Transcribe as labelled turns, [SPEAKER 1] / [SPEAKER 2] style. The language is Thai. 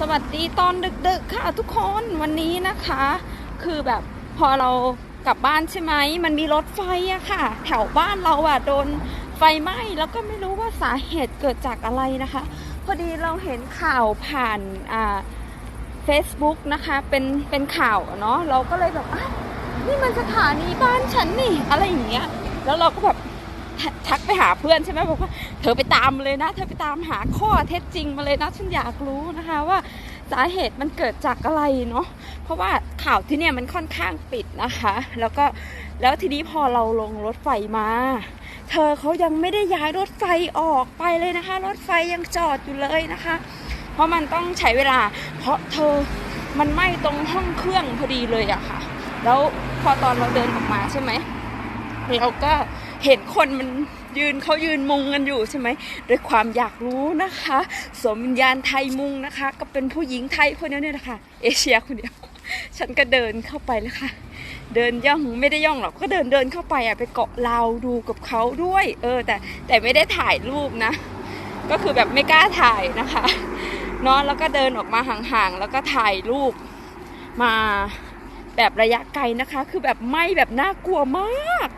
[SPEAKER 1] สวัสดีตอนดึกๆค่ะทุกคนวันนี้นะคะ คือแบบพอเรากลับบ้านใช่ไหมมันมีรถไฟอะค่ะ แถวบ้านเราอะโดนไฟไหม้แล้วก็ไม่รู้ว่าสาเหตุเกิดจากอะไรนะคะ พอดีเราเห็นข่าวผ่านอ่า Facebook นะคะเป็นเป็นข่าวเนาะเราก็เลยแบบอ้าวนี่มันสถานีบ้านฉันนี่อะไรอย่างเงี้ยแล้วเราก็แบบ ทักไปหาเพื่อนใช่ไหมบอกว่าเธอไปตามเลยนะ เธอไปตามหาข้อเท็จจริงมาเลยนะฉันอยากรู้นะคะว่าสาเหตุมันเกิดจากอะไรเนาะเพราะว่าข่าวที่เนี่ยมันค่อนข้างปิดนะคะ แล้วก็แล้วทีนี้พอเราลงรถไฟมา เธอเขายังไม่ได้ย้ายรถไฟออกไปเลยนะคะ รถไฟยังจอดอยู่เลยนะคะ เพราะมันต้องใช้เวลา เพราะเธอมันไหม้ตรงห้องเครื่องพอดีเลยอะค่ะ แล้วพอตอนเราเดินออกมาใช่ไหมเราก็ เห็นคนมันยืนเขายืนมุงกันอยู่ใช่ไหมด้วยความอยากรู้นะคะ สมวิญญาณไทยมุงนะคะ ก็เป็นผู้หญิงไทยคนเดียวเนี่ยนะคะเอเชียคนเดียว ฉันก็เดินเข้าไปแล้วค่ะ เดินย่องไม่ได้ย่องหรอกก็เดินเดินเข้าไปอะไปเกาะราวดูกับเขาด้วย เออ แต่แต่ไม่ได้ถ่ายรูปนะ ก็คือแบบไม่กล้าถ่ายนะคะเนอนแล้วก็เดินออกมาห่างๆแล้วก็ถ่ายรูปมาแบบระยะไกลนะคะ คือแบบไหม้แบบน่ากลัวมาก